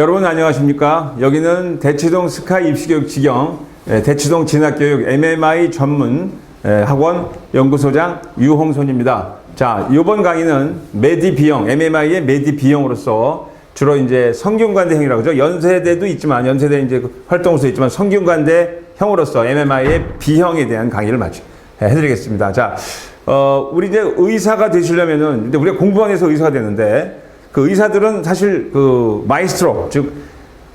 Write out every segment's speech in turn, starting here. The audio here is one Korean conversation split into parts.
여러분 안녕하십니까? 여기는 대치동 스카이 입시교육 지경 예, 대치동 진학교육 MMI 전문 예, 학원 연구소장 유홍손입니다. 자, 이번 강의는 메디 B형, MMI의 메디 B형으로서 주로 이제 성균관대 형이라고 그러죠. 연세대도 있지만 연세대 이제 그 활동소 있지만 성균관대 형으로서 MMI의 B형에 대한 강의를 마치 예, 해드리겠습니다. 자, 어, 우리 이제 의사가 되시려면은 이제 우리가 공부원에서 의사가 되는데 그 의사들은 사실 그 마이스트로 즉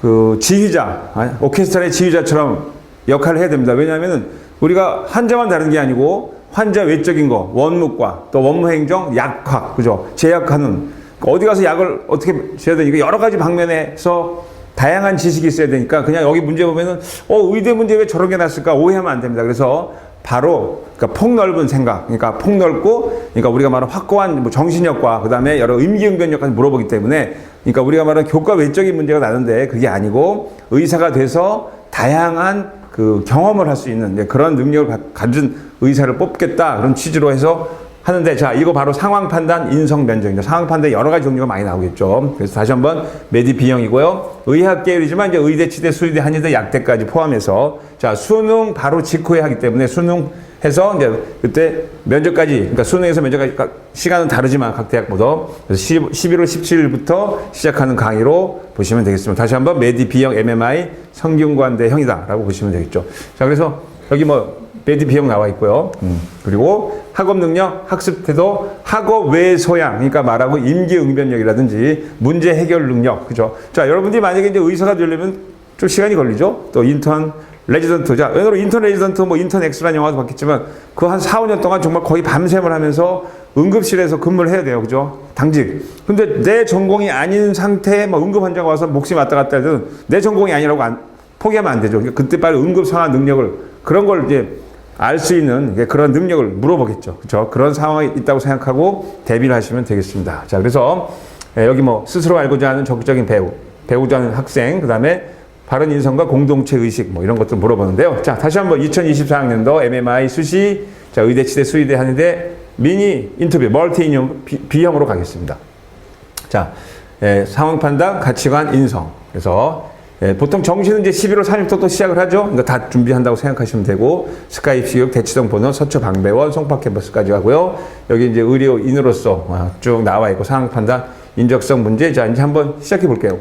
그 지휘자 아, 오케스트라의 지휘자처럼 역할을 해야 됩니다. 왜냐하면은 우리가 환자만 다른 게 아니고 환자 외적인 거 원무과 또 원무 행정 약학 그죠 제약하는 어디 가서 약을 어떻게 줘야 되니까 여러 가지 방면에서 다양한 지식이 있어야 되니까 그냥 여기 문제 보면은 어 의대 문제 왜 저런 게 났을까 오해하면 안 됩니다. 그래서 바로 그러니까 폭넓은 생각, 그러니까 폭넓고, 그러니까 우리가 말하는 확고한 뭐 정신력과 그 다음에 여러 임기응변력까지 물어보기 때문에, 그러니까 우리가 말하는 교과 외적인 문제가 나는데 그게 아니고 의사가 돼서 다양한 그 경험을 할 수 있는 네, 그런 능력을 가- 가진 의사를 뽑겠다 그런 취지로 해서 하는데 자 이거 바로 상황 판단 인성 면접입니다. 상황 판단 여러 가지 종류가 많이 나오겠죠. 그래서 다시 한번 메디 B형이고요. 의학 계열이지만 이제 의대, 치대, 수의대, 한의대, 약대까지 포함해서 자 수능 바로 직후에 하기 때문에 수능 해서 이제 그때 면접까지 그러니까 수능에서 면접까지 각- 시간은 다르지만 각 대학보다 그래서 10, 11월 17일부터 시작하는 강의로 보시면 되겠습니다. 다시 한번 메디 B형 MMI 성균관대 형이다라고 보시면 되겠죠. 자 그래서 여기 뭐 메디 B형 나와 있고요. 음, 그리고 학업 능력, 학습 태도, 학업 외 소양, 그러니까 말하고 임기 응변력이라든지 문제 해결 능력, 그죠? 자, 여러분들이 만약에 이제 의사가 되려면 좀 시간이 걸리죠? 또 인턴, 레지던트. 자, 왜냐면 인턴 레지던트, 뭐 인턴 X라는 영화도 봤겠지만 그 한 4, 5년 동안 정말 거의 밤샘을 하면서 응급실에서 근무를 해야 돼요. 그죠? 당직. 근데 내 전공이 아닌 상태에 뭐 응급 환자가 와서 목숨이 왔다 갔다 해도 내 전공이 아니라고 안, 포기하면 안 되죠. 그러니까 그때 빨리 응급 상황 능력을 그런 걸 이제 알 수 있는 그런 능력을 물어보겠죠. 그렇죠? 그런 상황이 있다고 생각하고 대비를 하시면 되겠습니다. 자, 그래서 예, 여기 뭐 스스로 알고자 하는 적극적인 배우, 배우자 하는 학생, 그 다음에 바른 인성과 공동체 의식 뭐 이런 것들 물어보는데요. 자, 다시 한번 2024학년도 MMI 수시 자, 의대 치대 수의대 한의대 미니 인터뷰 멀티 인형 비- B형으로 가겠습니다. 자, 예, 상황 판단, 가치관, 인성. 그래서 예, 보통 정시는 이제 11월 3일부터 또 시작을 하죠. 그러니까 다 준비한다고 생각하시면 되고 스카이 입시교육 대치동 번호 서초 방배원 송파 캠퍼스까지 가고요. 여기 이제 의료인으로서 아, 쭉 나와 있고 상황 판단, 인적성 문제. 자, 이제 한번 시작해 볼게요.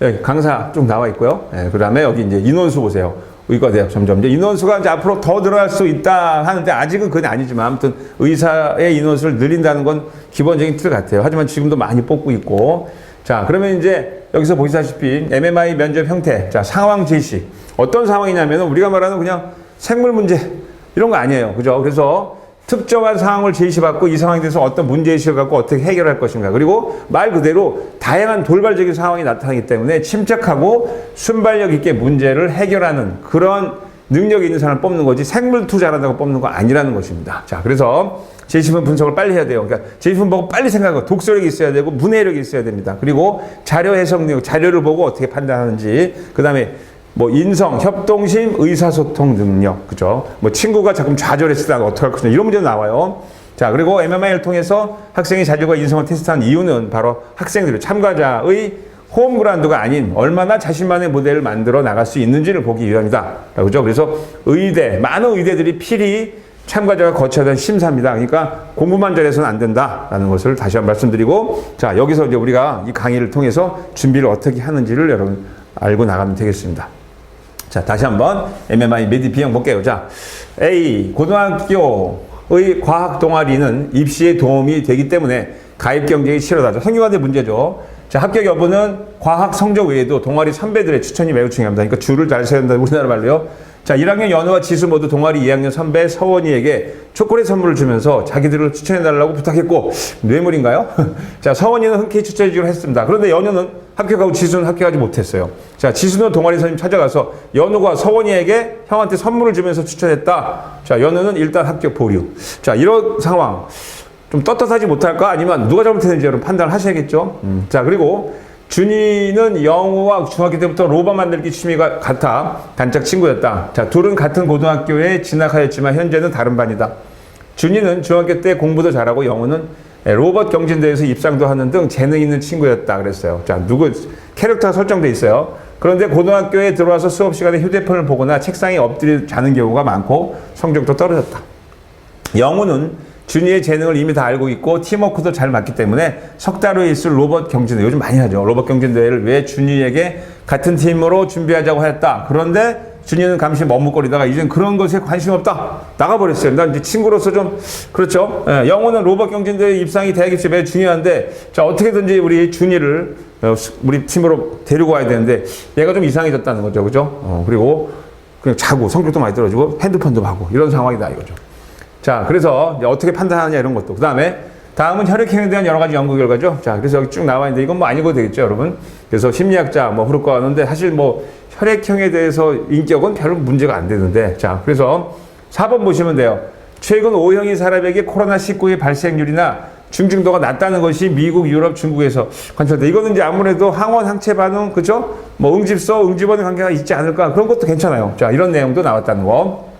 여기 강사 쭉 나와 있고요. 예, 그 다음에 여기 이제 인원수 보세요. 의과대학 점점 이제 인원수가 이제 앞으로 더 늘어날 수 있다 하는데 아직은 그건 아니지만 아무튼 의사의 인원수를 늘린다는 건 기본적인 틀 같아요. 하지만 지금도 많이 뽑고 있고 자 그러면 이제 여기서 보시다시피 MMI 면접 형태 자 상황 제시 어떤 상황이냐면 우리가 말하는 그냥 생물 문제 이런 거 아니에요. 그죠? 그래서 특정한 상황을 제시받고 이 상황에 대해서 어떤 문제의식을 갖고 어떻게 해결할 것인가. 그리고 말 그대로 다양한 돌발적인 상황이 나타나기 때문에 침착하고 순발력 있게 문제를 해결하는 그런 능력이 있는 사람을 뽑는 거지 생물투 잘한다고 뽑는 거 아니라는 것입니다. 자, 그래서 제시문 분석을 빨리 해야 돼요. 그러니까 제시문 보고 빨리 생각하고 독서력이 있어야 되고 문해력이 있어야 됩니다. 그리고 자료 해석 능력, 자료를 보고 어떻게 판단하는지, 그 다음에 뭐 인성, 협동심, 의사소통 능력, 그죠? 뭐 친구가 자꾸 좌절했을 때 어떻게 할 것이냐 이런 문제 나와요. 자 그리고 MMI를 통해서 학생이 자질과 인성을 테스트한 이유는 바로 학생들 참가자의 홈그라운드가 아닌 얼마나 자신만의 모델을 만들어 나갈 수 있는지를 보기 위함이다. 그죠? 그래서 의대 많은 의대들이 필히 참가자가 거쳐야 되는 심사입니다. 그러니까 공부만 잘해서는 안 된다라는 것을 다시 한번 말씀드리고 자 여기서 이제 우리가 이 강의를 통해서 준비를 어떻게 하는지를 여러분 알고 나가면 되겠습니다. 자, 다시 한번 MMI 메디 B형 볼게요. 자, A. 고등학교의 과학 동아리는 입시에 도움이 되기 때문에 가입 경쟁이 치열하다. 성균관대 문제죠. 자, 합격 여부는 과학 성적 외에도 동아리 선배들의 추천이 매우 중요합니다. 그러니까 줄을 잘 된다. 우리나라 말로요. 자, 1학년 연우와 지수 모두 동아리 2학년 선배 서원이에게 초콜릿 선물을 주면서 자기들을 추천해달라고 부탁했고, 뇌물인가요? 자, 서원이는 흔쾌히 추천해주기로 했습니다. 그런데 연우는 합격하고 지수는 합격하지 못했어요. 자, 지수는 동아리 선생님 찾아가서 연우가 서원이에게 형한테 선물을 주면서 추천했다. 자, 연우는 일단 합격 보류. 자, 이런 상황. 좀 떳떳하지 못할까? 아니면 누가 잘못했는지 여러분 판단을 하셔야겠죠? 음. 자, 그리고 준이는 영우와 중학교 때부터 로봇 만들기 취미가 같아 단짝 친구였다. 자, 둘은 같은 고등학교에 진학하였지만 현재는 다른 반이다. 준이는 중학교 때 공부도 잘하고 영우는 예, 로봇 경진대회에서 입상도 하는 등 재능 있는 친구였다 그랬어요. 자, 누구 캐릭터가 설정돼 있어요. 그런데 고등학교에 들어와서 수업 시간에 휴대폰을 보거나 책상에 엎드려 자는 경우가 많고 성적도 떨어졌다. 영우는 준이의 재능을 이미 다 알고 있고 팀워크도 잘 맞기 때문에 석 달 후에 있을 로봇 경진대 요즘 많이 하죠. 로봇 경진대회를 왜 준이에게 같은 팀으로 준비하자고 하였다. 그런데 준이는 감시 머뭇거리다가 이젠 그런 것에 관심 없다. 나가버렸어요. 난 이제 친구로서 좀 그렇죠. 예, 영우는 로봇 경진대회 입상이 대학 입시에 매우 중요한데 자 어떻게든지 우리 준이를 어, 수- 우리 팀으로 데리고 와야 되는데 얘가 좀 이상해졌다는 거죠. 그죠? 어, 그리고 그냥 자고 성격도 많이 떨어지고 핸드폰도 하고 이런 상황이다 이거죠. 자, 그래서 어떻게 판단하느냐 이런 것도. 그 다음에 다음은 혈액형에 대한 여러 가지 연구 결과죠. 자, 그래서 여기 쭉 나와 있는데 이건 뭐 아니고 되겠죠, 여러분. 그래서 심리학자 뭐 흐르고 하는데 사실 뭐 혈액형에 대해서 인격은 별 문제가 안 되는데. 자, 그래서 4번 보시면 돼요. 최근 O형인 사람에게 코로나19의 발생률이나 중증도가 낮다는 것이 미국, 유럽, 중국에서 관찰돼. 이거는 이제 아무래도 항원, 항체 반응, 그죠? 뭐 응집소, 응집원의 관계가 있지 않을까. 그런 것도 괜찮아요. 자, 이런 내용도 나왔다는 거.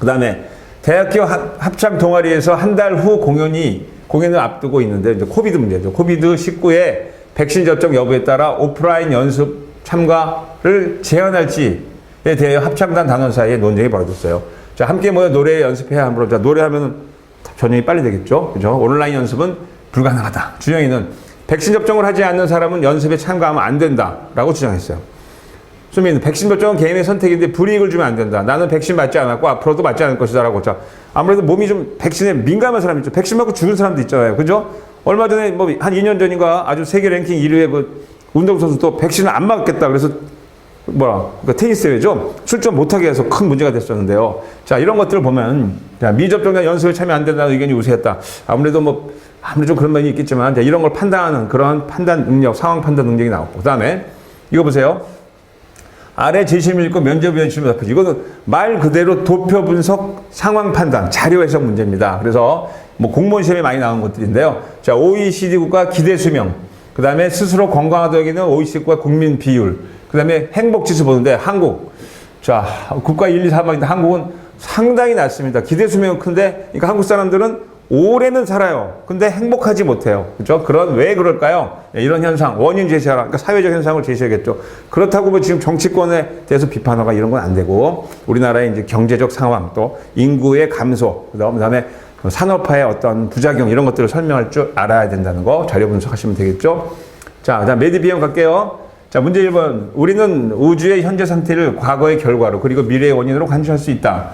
그 다음에 대학교 합- 합창 동아리에서 한 달 후 공연이 공연을 앞두고 있는데 이제 코비드 문제죠. 코비드 19의 백신 접종 여부에 따라 오프라인 연습 참가를 제한할지에 대해 합창단 단원 사이에 논쟁이 벌어졌어요. 자, 함께 모여 노래 연습해야 하므로 자, 노래하면 전형이 빨리 되겠죠. 그죠? 온라인 연습은 불가능하다. 준영이는 백신 접종을 하지 않는 사람은 연습에 참가하면 안 된다라고 주장했어요. 수민, 백신 접종은 개인의 선택인데 불이익을 주면 안 된다. 나는 백신 맞지 않았고 앞으로도 맞지 않을 것이다라고. 자, 아무래도 몸이 좀 백신에 민감한 사람이 있죠. 백신 맞고 죽은 사람도 있잖아요. 그죠? 얼마 전에 뭐 한 2년 전인가 아주 세계 랭킹 1위의 그 운동선수 또 백신을 안 맞겠다. 그래서 뭐라, 그 테니스 대회죠. 출전 못하게 해서 큰 문제가 됐었는데요. 자, 이런 것들을 보면, 자, 미접종자 연습에 참여 안 된다는 의견이 우세했다. 아무래도 뭐, 아무래도 좀 그런 면이 있겠지만, 자, 이런 걸 판단하는 그런 판단 능력, 상황 판단 능력이 나왔고. 그 다음에, 이거 보세요. 아래 제시문 읽고 면접 위원 질문 답해. 이거는 말 그대로 도표 분석, 상황 판단, 자료 해석 문제입니다. 그래서 뭐 공무원 시험에 많이 나온 것들인데요. 자, OECD 국가 기대 수명, 그 다음에 스스로 건강하다 여기는 OECD 국가 국민 비율, 그 다음에 행복 지수 보는데 한국, 자, 국가 1, 2, 3위인데 한국은 상당히 낮습니다. 기대 수명은 큰데, 그러니까 한국 사람들은 오래는 살아요. 근데 행복하지 못해요. 그죠? 그런, 왜 그럴까요? 예, 이런 현상, 원인 제시하라. 그러니까 사회적 현상을 제시하겠죠. 그렇다고 뭐 지금 정치권에 대해서 비판하가 이런 건 안 되고, 우리나라의 이제 경제적 상황, 또 인구의 감소, 그 다음에 산업화의 어떤 부작용, 이런 것들을 설명할 줄 알아야 된다는 거 자료 분석하시면 되겠죠. 자, 그 다음 메디 비용 갈게요. 자, 문제 1번. 우리는 우주의 현재 상태를 과거의 결과로 그리고 미래의 원인으로 간주할 수 있다.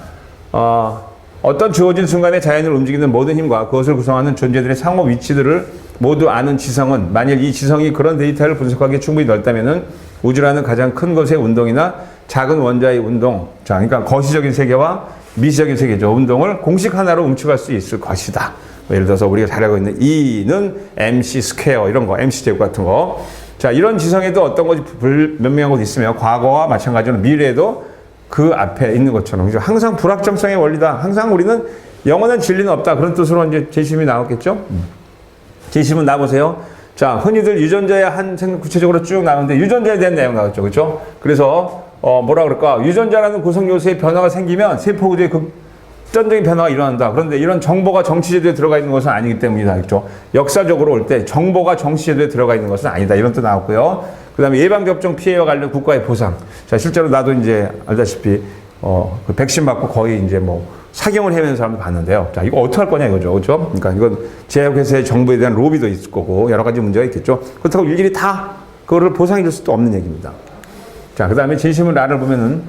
어, 어떤 주어진 순간에 자연을 움직이는 모든 힘과 그것을 구성하는 존재들의 상호 위치들을 모두 아는 지성은 만일 이 지성이 그런 데이터를 분석하기에 충분히 넓다면은 우주라는 가장 큰 것의 운동이나 작은 원자의 운동, 자, 그러니까 거시적인 세계와 미시적인 세계죠. 운동을 공식 하나로 움츠갈 수 있을 것이다. 뭐 예를 들어서 우리가 잘 알고 있는 E는 MC 스퀘어 이런 거, MC 제곱 같은 거. 자, 이런 지성에도 어떤 것이 불명명한 것이 있으며 과거와 마찬가지로 미래에도 그 앞에 있는 것처럼 그죠? 항상 불확정성의 원리다. 항상 우리는 영원한 진리는 없다. 그런 뜻으로 이제 제시문이 나왔겠죠. 제시문 나보세요. 자, 흔히들 유전자의 한 생 구체적으로 쭉 나오는데 유전자에 대한 내용 나왔죠. 그렇죠? 그래서 어 뭐라 그럴까? 유전자라는 구성 요소의 변화가 생기면 세포 구조에 극단적인 변화가 일어난다. 그런데 이런 정보가 정치 제도에 들어가 있는 것은 아니기 때문이다. 그렇죠? 역사적으로 올 때 정보가 정치 제도에 들어가 있는 것은 아니다. 이런 뜻 나왔고요. 그 다음에 예방 접종 피해와 관련 국가의 보상. 자, 실제로 나도 이제 알다시피 어, 그 백신 맞고 거의 이제 뭐 사경을 헤매는 사람도 봤는데요. 자, 이거 어떻게 할 거냐 이거죠. 그렇죠? 그러니까 이건 제약회사의 정부에 대한 로비도 있을 거고 여러 가지 문제가 있겠죠. 그렇다고 일일이 다 그거를 보상해 줄 수도 없는 얘기입니다. 자, 그 다음에 진심을 나를 보면은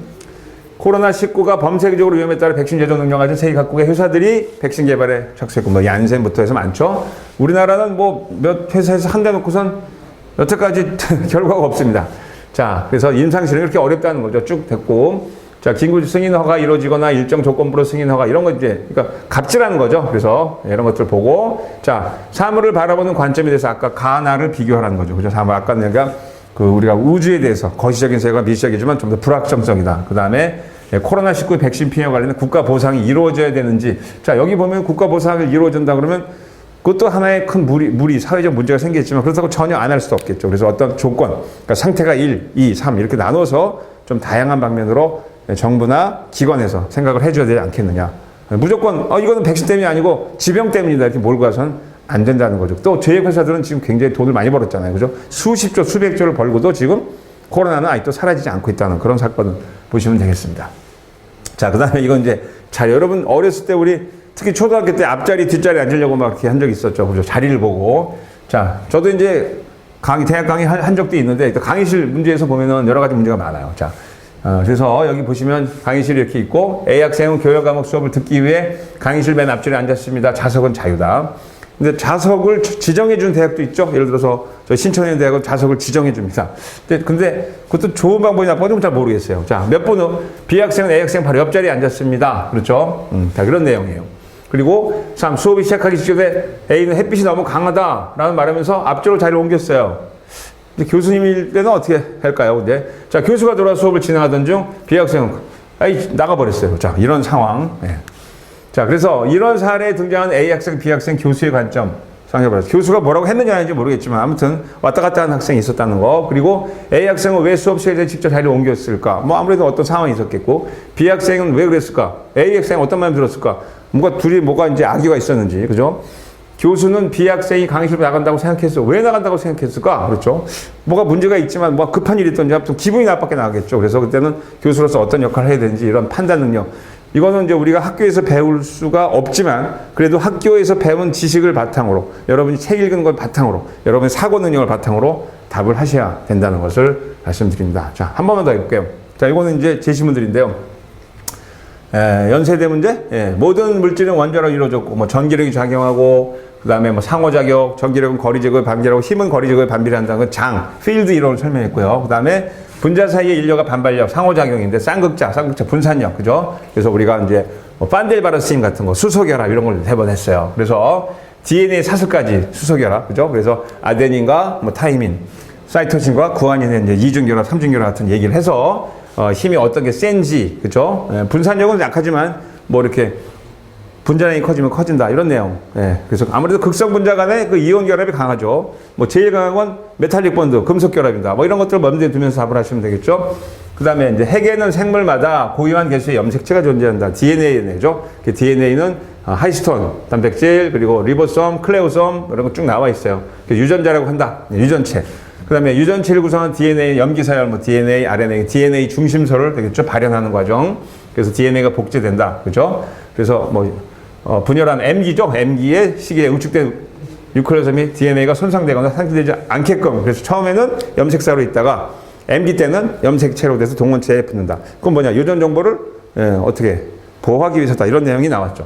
코로나19가 범세계적으로 위험에 따라 백신 제조 능력 가진 세계 각국의 회사들이 백신 개발에 착수했고, 뭐, 얀센부터 해서 많죠. 우리나라는 뭐, 몇 회사에서 한 대 놓고선 여태까지 결과가 없습니다. 자, 그래서 임상실은 그렇게 어렵다는 거죠. 쭉 됐고. 자, 긴급 승인 허가 이루어지거나 일정 조건부로 승인 허가 이런 거 이제, 그러니까 갑질하는 거죠. 그래서 이런 것들 보고. 자, 사물을 바라보는 관점에 대해서 아까 가나를 비교하라는 거죠. 그죠? 사물, 아까 내가 그 우리가 우주에 대해서 거시적인 세계가 미시적이지만 좀 더 불확정성이다. 그 다음에 코로나19 백신 피해와 관련된 국가 보상이 이루어져야 되는지. 자, 여기 보면 국가 보상을 이루어진다 그러면 그것도 하나의 큰 무리, 무리, 사회적 문제가 생기겠지만 그렇다고 전혀 안 할 수도 없겠죠. 그래서 어떤 조건, 그러니까 상태가 1, 2, 3 이렇게 나눠서 좀 다양한 방면으로 정부나 기관에서 생각을 해줘야 되지 않겠느냐. 무조건, 어, 이거는 백신 때문이 아니고 지병 때문이다. 이렇게 몰고 가서는 안 된다는 거죠. 또 제약 회사들은 지금 굉장히 돈을 많이 벌었잖아요. 그죠? 수십조, 수백조를 벌고도 지금 코로나는 아직도 사라지지 않고 있다는 그런 사건을 보시면 되겠습니다. 자, 그 다음에 이건 이제, 자, 여러분 어렸을 때 우리 특히 초등학교 때 앞자리, 뒷자리 앉으려고 막 이렇게 한 적이 있었죠. 그죠? 자리를 보고. 자, 저도 이제 강의, 대학 강의 한, 한 적도 있는데, 또 강의실 문제에서 보면은 여러 가지 문제가 많아요. 자, 어, 그래서 여기 보시면 강의실이 이렇게 있고, A 학생은 교양 과목 수업을 듣기 위해 강의실 맨 앞줄에 앉았습니다. 자석은 자유다. 근데 자석을 지- 지정해준 대학도 있죠. 예를 들어서 저 신천의 대학은 자석을 지정해줍니다. 근데, 근데 그것도 좋은 방법이 나쁜지 잘 모르겠어요. 자, 몇 분은 B 학생은 A 학생 바로 옆자리에 앉았습니다. 그렇죠? 음, 자, 그런 내용이에요. 그리고 참 수업이 시작하기 직전에 A는 햇빛이 너무 강하다라는 말하면서 앞쪽으로 자리를 옮겼어요. 근데 교수님일 때는 어떻게 할까요? 근데 자 교수가 돌아 수업을 진행하던 중 B 학생은 아이 나가버렸어요. 자 이런 상황. 예. 자 그래서 이런 사례에 등장한 A 학생, B 학생 교수의 관점 생각해봐요. 교수가 뭐라고 했느냐 하는지 모르겠지만 아무튼 왔다 갔다 하는 학생이 있었다는 거. 그리고 A 학생은 왜 수업 시간에 직접 자리를 옮겼을까? 뭐 아무래도 어떤 상황이 있었겠고 B 학생은 왜 그랬을까? A 학생은 어떤 마음이 들었을까? 뭔가 둘이 뭐가 이제 악의가 있었는지 그죠? 교수는 B 학생이 강의실로 나간다고 생각했어. 왜 나간다고 생각했을까? 그렇죠? 뭐가 문제가 있지만 뭐 급한 일이 있던지 아무튼 기분이 나빴게 나가겠죠. 그래서 그때는 교수로서 어떤 역할을 해야 되는지 이런 판단 능력. 이거는 이제 우리가 학교에서 배울 수가 없지만 그래도 학교에서 배운 지식을 바탕으로 여러분이 책 읽은 걸 바탕으로 여러분의 사고 능력을 바탕으로 답을 하셔야 된다는 것을 말씀드립니다. 자, 한 번만 더 해볼게요. 자, 이거는 이제 제시문들인데요. 에, 연세대 문제? 예, 모든 물질은 원자로 이루어졌고, 뭐 전기력이 작용하고, 그 다음에 뭐 상호작용, 전기력은 거리 제거에 반비례하고 힘은 거리 제거에 반비례한다는 건 장, 필드 이론을 설명했고요. 그 다음에 분자 사이의 인력과 반발력, 상호작용인데 쌍극자, 쌍극자 분산력, 그죠? 그래서 우리가 이제 뭐 판델바르스임 같은 거, 수소결합 이런 걸 세번 했어요. 그래서 DNA 사슬까지 수소결합, 그죠? 그래서 아데닌과 뭐 타이민, 사이토신과 구아닌의 이제 이중결합, 삼중결합 같은 얘기를 해서 어, 힘이 어떤 게 센지, 그죠? 예, 분산력은 약하지만 뭐 이렇게 분자량이 커지면 커진다 이런 내용. 예, 그래서 아무래도 극성 분자 간의 그 이온 결합이 강하죠. 뭐 제일 강한 건 메탈릭 본드, 금속 결합입니다. 뭐 이런 것들을 먼저 두면서 답을 하시면 되겠죠. 그 다음에 이제 핵에는 생물마다 고유한 개수의 염색체가 존재한다. DNA죠. 그 DNA는 하이스톤, 단백질, 그리고 리보솜, 클레오솜 이런 거 쭉 나와 있어요. 그 유전자라고 한다. 유전체. 그 다음에 유전체를 구성한 DNA 염기서열, 뭐 DNA, RNA, DNA 중심소를 되겠죠. 발현하는 과정. 그래서 DNA가 복제된다. 그죠? 그래서 뭐, 어, 분열한 M기죠. M기의 시기에 응축된 뉴클레오솜이 DNA가 손상되거나 상실되지 않게끔. 그래서 처음에는 염색사로 있다가 M기 때는 염색체로 돼서 동원체에 붙는다. 그건 뭐냐? 유전 정보를 예, 어떻게 보호하기 위해서다. 이런 내용이 나왔죠.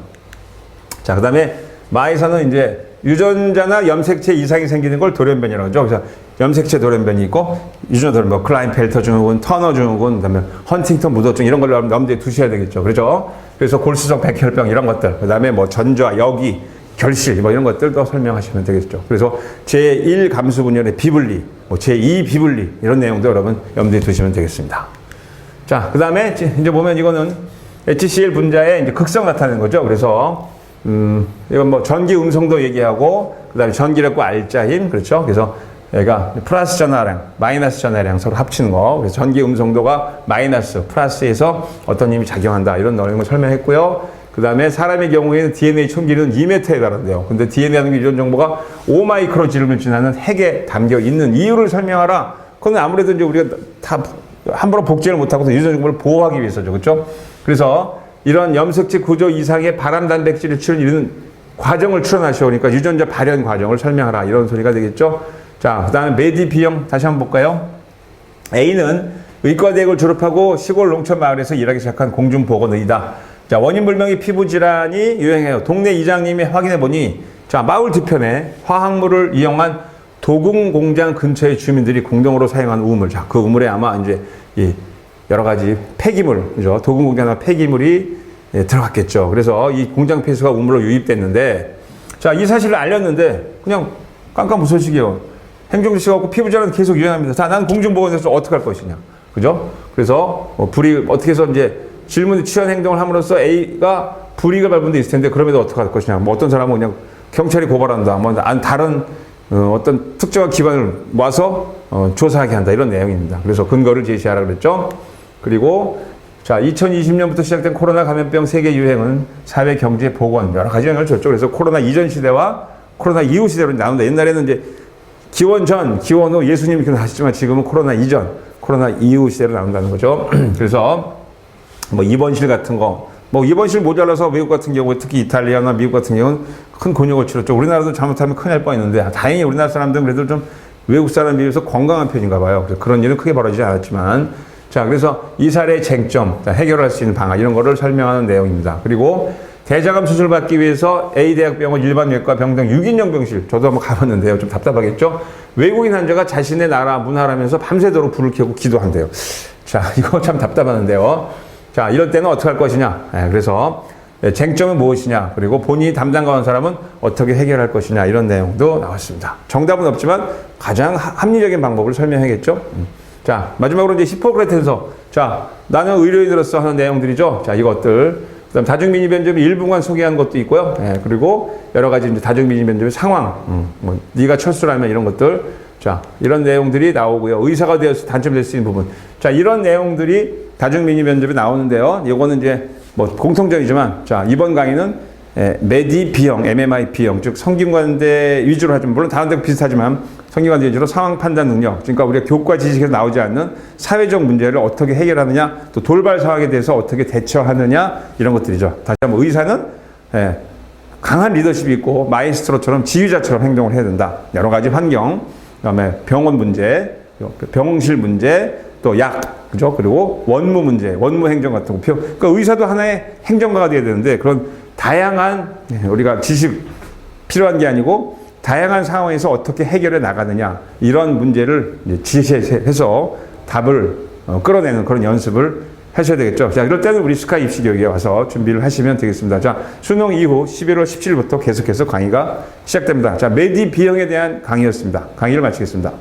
자, 그 다음에 마에서는 이제 유전자나 염색체 이상이 생기는 걸 돌연변이라고 하죠. 그래서 염색체 돌연변이 있고 유전자 돌연변, 뭐 클라인펠터 증후군, 터너 증후군, 그다음에 헌팅턴 무도증 이런 걸 염두에 두셔야 되겠죠. 그렇죠? 그래서 골수성 백혈병 이런 것들, 그다음에 뭐 전좌, 여기, 결실 뭐 이런 것들도 설명하시면 되겠죠. 그래서 제1 감수 분열의 비분리, 뭐 제2 비분리 이런 내용도 여러분 염두에 두시면 되겠습니다. 자, 그 다음에 이제 보면 이거는 HCl 분자의 이제 극성 나타내는 거죠. 그래서, 음, 이건 뭐 전기 음성도 얘기하고, 그 다음에 전기력과 힘, 그렇죠. 그래서 얘가 플러스 전하량, 마이너스 전하량 서로 합치는 거. 그래서 전기 음성도가 마이너스, 플러스에서 어떤 힘이 작용한다. 이런 내용을 설명했고요. 그 다음에 사람의 경우에는 DNA 총기는 2m에 달한대요. 근데 DNA라는 게 이런 정보가 5마이크로 지름을 지나는 핵에 담겨 있는 이유를 설명하라. 그건 아무래도 이제 우리가 다 함부로 복제를 못하고 유전 정보를 보호하기 위해서죠. 그렇죠? 그래서 이런 염색체 구조 이상의 발암 단백질을 추는 과정을 추론하시오니까 유전자 발현 과정을 설명하라. 이런 소리가 되겠죠? 자, 그 다음에 메디 B형 다시 한번 볼까요? A는 의과대학을 졸업하고 시골 농촌 마을에서 일하기 시작한 공중보건의이다. 자, 원인 불명의 피부 질환이 유행해요. 동네 이장님이 확인해 보니, 자, 마을 뒤편에 화학물을 이용한 도궁 공장 근처의 주민들이 공동으로 사용한 우물. 자, 그 우물에 아마 이제 이 여러 가지 폐기물, 그죠? 도궁 공장의 폐기물이 예, 들어갔겠죠. 그래서 이 공장 폐수가 우물로 유입됐는데, 자, 이 사실을 알렸는데, 그냥 깜깜 무소식이에요. 행정주 씨가 없고 피부질환은 계속 유행합니다. 자, 나는 공중보건에서 어떻게 할 것이냐. 그죠? 그래서 어, 불이 어떻게 해서 이제 질문에 취한 행동을 함으로써 A가 불이익을 밟은 데 있을 텐데 그럼에도 어떻게 할 것이냐. 뭐 어떤 사람은 그냥 경찰이 고발한다. 뭐 안- 다른 어, 떤 특정한 기관을 모아서 어, 조사하게 한다. 이런 내용입니다. 그래서 근거를 제시하라 그랬죠. 그리고 자, 2020년부터 시작된 코로나 감염병 세계 유행은 사회, 경제, 보건 여러 가지 영향을 줬죠. 그래서 코로나 이전 시대와 코로나 이후 시대로 나온다. 옛날에는 이제 기원 전, 기원 후 예수님이 기원하시지만 지금은 코로나 이전, 코로나 이후 시대로 나온다는 거죠. 그래서 뭐 입원실 같은 거, 뭐 입원실 모자라서 외국 같은 경우 특히 이탈리아나 미국 같은 경우는 큰 곤욕을 치렀죠. 우리나라도 잘못하면 큰일 날 뻔했는데 다행히 우리나라 사람들은 그래도 좀 외국 사람 비해서 건강한 편인가 봐요. 그래서 그런 일은 크게 벌어지지 않았지만 자 그래서 이 사례의 쟁점, 자, 해결할 수 있는 방안 이런 거를 설명하는 내용입니다. 그리고 대장암 수술 받기 위해서 A 대학병원 일반 외과 병동 6인용 병실 저도 한번 가봤는데요. 좀 답답하겠죠? 외국인 환자가 자신의 나라 문화라면서 밤새도록 불을 켜고 기도한대요. 자 이거 참 답답하는데요. 자 이럴 때는 어떻게 할 것이냐? 예, 그래서 쟁점은 무엇이냐? 그리고 본인이 담당 가는 사람은 어떻게 해결할 것이냐? 이런 내용도 나왔습니다. 정답은 없지만 가장 하- 합리적인 방법을 설명하겠죠. 음. 자 마지막으로 이제 히포크라테서 자 나는 의료인으로서 하는 내용들이죠. 자 이것들 그다음 다중민의 변조를 일부만 소개한 것도 있고요. 예, 그리고 여러 가지 이제 다중민의 변조의 상황, 음, 뭐 네가 철수라면 이런 것들, 자 이런 내용들이 나오고요. 의사가 되어서 단점될 수 있는 부분, 자 이런 내용들이 다중민의 변조에 나오는데요. 이거는 이제 뭐 공통적이지만, 자 이번 강의는 예, 메디 B형, MMI B형, 즉 성균관대 위주로 하지만 물론 다른 데 비슷하지만 성균관대 위주로 상황 판단 능력, 그러니까 우리가 교과 지식에서 나오지 않는 사회적 문제를 어떻게 해결하느냐, 또 돌발 상황에 대해서 어떻게 대처하느냐 이런 것들이죠. 다시 한번 의사는 예, 강한 리더십이 있고 마이스트로처럼 지휘자처럼 행동을 해야 된다. 여러 가지 환경, 그다음에 병원 문제, 병실 문제, 또 약, 그죠? 그리고 원무 문제, 원무 행정 같은 거. 표- 그러니까 의사도 하나의 행정가가 돼야 되는데 그런 다양한 예, 우리가 지식 필요한 게 아니고 다양한 상황에서 어떻게 해결해 나가느냐 이런 문제를 지시해서 답을 어, 끌어내는 그런 연습을 하셔야 되겠죠. 자, 이럴 때는 우리 스카이 입시 교육에 와서 준비를 하시면 되겠습니다. 자, 수능 이후 11월 17일부터 계속해서 강의가 시작됩니다. 자, 메디 B형에 대한 강의였습니다. 강의를 마치겠습니다.